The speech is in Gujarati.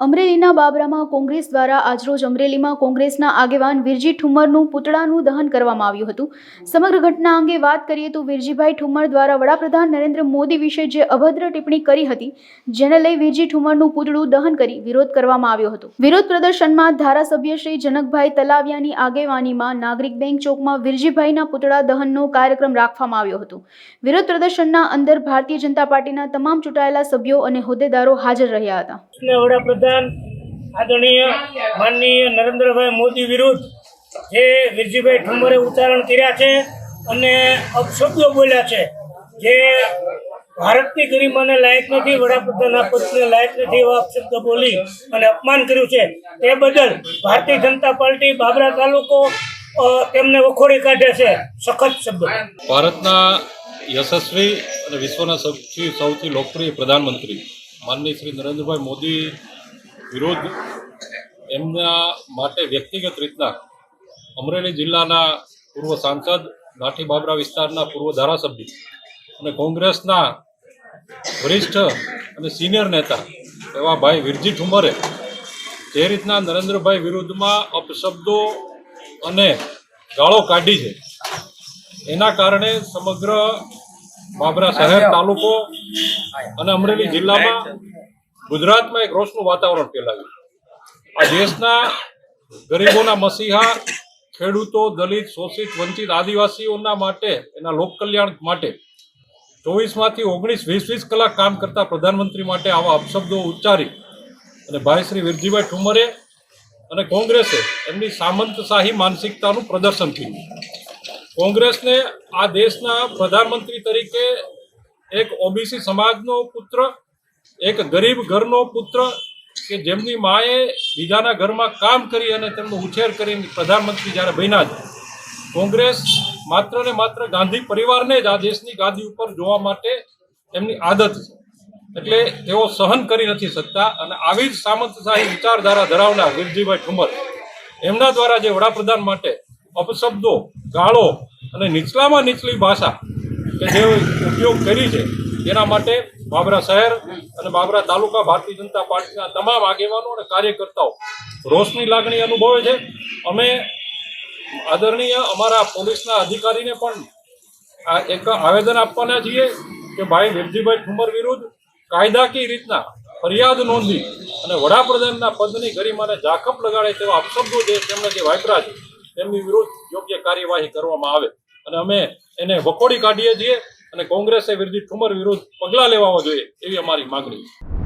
અમરેલીના બાબરામાં કોંગ્રેસ દ્વારા આજરોજ અમરેલીમાં કોંગ્રેસના આગેવાન વિરજી ઠુમ્મરનું પૂતળાનું દહન કરવામાં આવ્યું હતું. સમગ્ર ઘટના અંગે વાત કરીએ તો વિરજીભાઈ ઠુમ્મર દ્વારા વડાપ્રધાન નરેન્દ્ર મોદી વિશે જે અભદ્ર ટિપ્પણી કરી હતી, જેને લઈ વિરજી ઠુમ્મરનું પૂતળું દહન કરી વિરોધ કરવામાં આવ્યો હતો. વિરોધ પ્રદર્શનમાં ધારાસભ્ય શ્રી જનકભાઈ તલાવિયાની આગેવાનીમાં નાગરિક બેંક ચોકમાં વિરજીભાઈના પૂતળા દહનનો કાર્યક્રમ રાખવામાં આવ્યો હતો. વિરોધ પ્રદર્શનના અંદર ભારતીય જનતા પાર્ટીના તમામ ચૂંટાયેલા સભ્યો અને હોદ્દેદારો હાજર રહ્યા હતા. ને આદરણીય માનનીય નરેન્દ્રભાઈ મોદી વિરુદ્ધ જે વિરજીભાઈ ઠુંબરે ઉચ્ચારણ કર્યા છે અને અપશબ્દો બોલ્યા છે, જે ભારતની ગરિમાને લાયક નથી, વડાપ્રધાનના પદને લાયક નથી એવા અપશબ્દ બોલી અને અપમાન કર્યું છે. તે બદલ ભારતીય જનતા પાર્ટી બાબરા તાલુકો તેમને વખોડી કાઢે છે. સખત શબ્દ. ભારતના યશસ્વી અને વિશ્વના સૌથી સૌથી લોકપ્રિય પ્રધાનમંત્રી માનનીય શ્રી નરેન્દ્રભાઈ મોદી વિરુદ્ધ એમના માટે વ્યક્તિગત રીતના અમરેલી જિલ્લાના પૂર્વ સાંસદ લાઠી બાબરા વિસ્તારના પૂર્વ ધારાસભ્ય અને કોંગ્રેસના વરિષ્ઠ અને સિનિયર નેતા એવા ભાઈ વિરજી ઠુમરે જે રીતના નરેન્દ્રભાઈ વિરુદ્ધમાં અપશબ્દો અને ગાળો કાઢી છે, એના કારણે સમગ્ર બાબરા શહેર, તાલુકો અને અમરેલી જિલ્લામાં ગુજરાતમાં એક રોષનું વાતાવરણ ફેલાવ્યું આ દેશના ગરીબોના મસીહા, ખેડૂતો, દલિત, શોષિત, વંચિત આદિવાસીઓના માટે, એના લોક કલ્યાણ માટે ચોવીસમાંથી ઓગણીસ વીસ વીસ કલાક કામ કરતા પ્રધાનમંત્રી માટે આવા અપશબ્દો ઉચ્ચારી અને ભાઈ શ્રી વિરજીભાઈ ઠુમરે અને કોંગ્રેસે એમની સામંતશાહી માનસિકતાનું પ્રદર્શન કર્યું કોંગ્રેસને આ દેશના પ્રધાનમંત્રી તરીકે એક ઓબીસી સમાજનો પુત્ર એક ગરીબ ઘરનો પુત્ર કે જેમની માએ બીજાના ઘરમાં કામ કરી અને તેમનો ઉછેર કરીને પ્રધાનમંત્રી જ્યારે બન્યા છે કોંગ્રેસ માત્ર ને માત્ર ગાંધી પરિવારને જ આ દેશની ગાદી ઉપર જોવા માટે એમની આદત છે. એટલે તેઓ સહન કરી નથી શકતા અને આવી જ સામંતશાહી વિચારધારા ધરાવનાર વીરજીભાઈ ઠુમર, એમના દ્વારા જે વડાપ્રધાન માટે અપશબ્દો, ગાળો અને નીચલામાં નીચલી ભાષા કે જે ઉપયોગ કરી છે, એના માટે બાબરા શહેર અને બાબરા તાલુકા ભારતીય જનતા પાર્ટીના તમામ આગેવાનો અને કાર્યકર્તાઓ રોષની લાગણી અનુભવે છે. અમે આદરણીય અમારા પોલીસના અધિકારીને પણ આ એક આવેદન આપવાના છીએ કે ભાઈ વિરજીભાઈ ઠુમર વિરુદ્ધ કાયદાકીય રીતના ફરિયાદ નોંધી અને વડાપ્રધાનના પદની ગરિમાને જાખપ લગાડે તેવા અપશબ્દો જે તેમણે જે વાપરા છે, તેમની વિરુદ્ધ યોગ્ય કાર્યવાહી કરવામાં આવે. અને અમે એને વખોડી કાઢીએ છીએ. અને કોંગ્રેસે વિરજી ઠુમર વિરુદ્ધ પગલાં લેવા જોઈએ એવી અમારી માગણી છે.